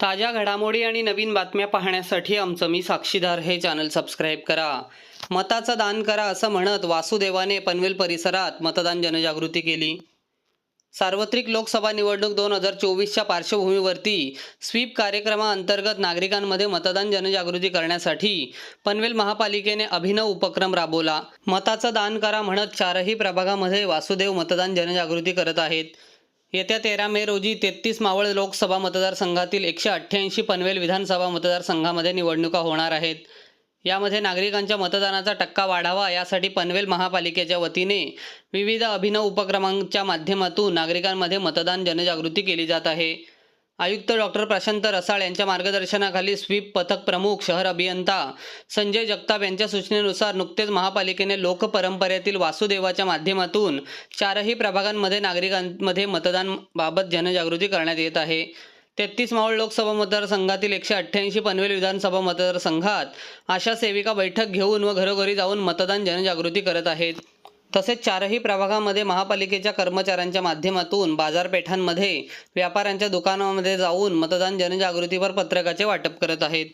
ताज्या घडामोडी आणि नवीन बातम्या पाहण्यासाठी आमचं मी साक्षीदार हे चॅनल सबस्क्राईब करा. मताचं दान करा असं म्हणत वासुदेवाने पनवेल परिसरात मतदान जनजागृती केली. सार्वत्रिक लोकसभा निवडणूक दोन हजार चोवीसच्या पार्श्वभूमीवरती स्वीप कार्यक्रमाअंतर्गत नागरिकांमध्ये मतदान जनजागृती करण्यासाठी पनवेल महापालिकेने अभिनव उपक्रम राबवला. मताचं दान करा म्हणत चारही प्रभागामध्ये वासुदेव मतदान जनजागृती करत आहेत. येत्या तेरा मे रोजी तेहतीस मावळ लोकसभा मतदारसंघातील एकशे अठ्ठ्याऐंशी पनवेल विधानसभा मतदारसंघामध्ये निवडणुका होणार आहेत. यामध्ये नागरिकांच्या मतदानाचा टक्का वाढावा यासाठी पनवेल महापालिकेच्या वतीने विविध अभिनव उपक्रमांच्या माध्यमातून नागरिकांमध्ये मतदान जनजागृती केली जात आहे. आयुक्त डॉक्टर प्रशांत रसाळ यांच्या मार्गदर्शनाखाली स्वीप पथक प्रमुख शहर अभियंता संजय जगताप यांच्या सूचनेनुसार नुकतेच महापालिकेने लोकपरंपरेतील वासुदेवाच्या माध्यमातून चारही प्रभागांमध्ये नागरिकांमध्ये मतदानबाबत जनजागृती करण्यात येत आहे. तेहतीस मावळ लोकसभा मतदारसंघातील एकशे अठ्ठ्याऐंशी पनवेल विधानसभा मतदारसंघात आशा सेविका बैठक घेऊन व घरोघरी जाऊन मतदान जनजागृती करत आहेत. तसेच चारही प्रभागामध्ये महापालिकेच्या कर्मचाऱ्यांच्या माध्यमातून बाजारपेठांमध्ये व्यापाऱ्यांच्या दुकानामध्ये जाऊन मतदान जनजागृतीपर पत्रकाचे वाटप करत आहेत.